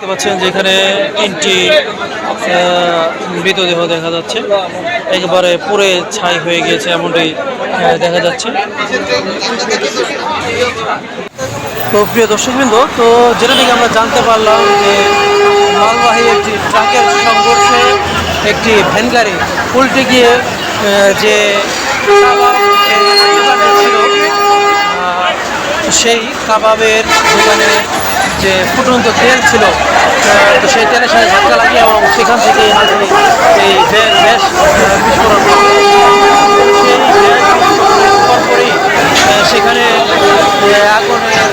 দেখতে পাচ্ছেন যেখানে তিনটি মৃতদেহ দেখা যাচ্ছে। একেবারে পুরে ছাই হয়ে গিয়েছে এমনটি দেখা যাচ্ছে। তো প্রিয় দর্শকবৃন্দ, তো যেটা থেকে আমরা জানতে পারলাম যে মালবাহী একটি ট্রাকের সংঘর্ষে একটি ভ্যান গাড়ি উল্টে গিয়ে যে ছিল সেই কাবাবের দোকানে যে ফুটন্ত তেল ছিল তো সেই তেলের সাথে ধাক্কা লাগে এবং সেখান থেকে এই বেশ বিস্ফোরণ সেই গ্যাস সেখানে আগুনের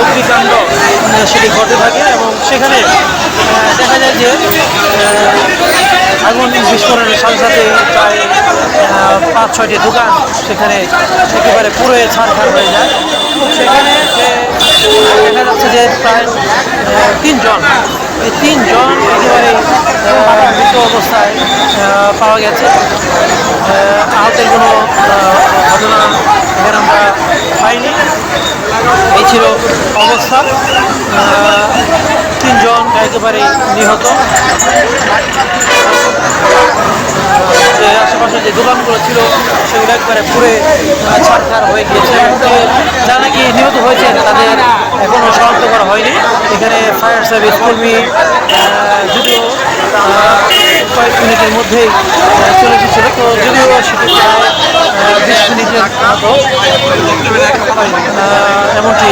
অগ্নিকাণ্ড সেটি ঘটে থাকে এবং সেখানে দেখা যায় যে আগুন বিস্ফোরণের সাথে সাথে প্রায় পাঁচ ছয়টি দোকান সেখানে একেবারে পুরো ছাড়খার হয়ে যায়। সেখানে দেখা যাচ্ছে যে প্রায় তিনজন এই তিনজন একেবারে মৃত অবস্থায় পাওয়া গেছে। আহ, আহতের কোনো ঘটনা এখানে আমরা পাইনি। এই ছিল অবস্থা। তিনজন একেবারে নিহত। আশেপাশে যে দোকানগুলো ছিল সেগুলো একবারে পুরে ছাড়খার হয়ে গিয়েছে। যারা নাকি নিহত হয়েছে তাদের এখানে ফায়ার সার্ভিস কর্মী যদিও কয়েক মিনিটের মধ্যেই চলে এসেছিল। তো যদিও সেটি প্রায় বিশ মিনিটের এমনটি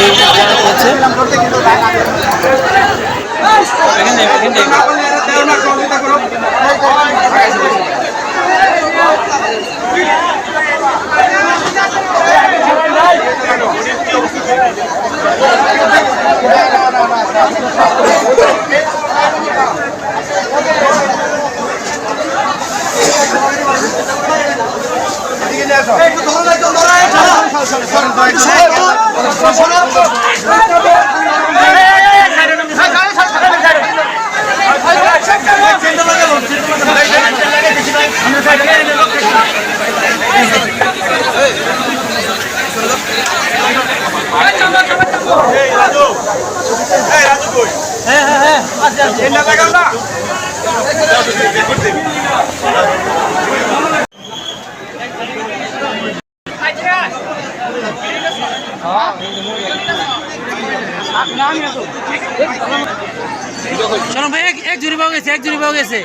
জানা হ্যাঁ হ্যাঁ হ্যাঁ আচ্ছা আচ্ছা শোনো ভাই এক জুড়ি পাওয়া গেছে এক জুড়ি পাওয়া গেছে।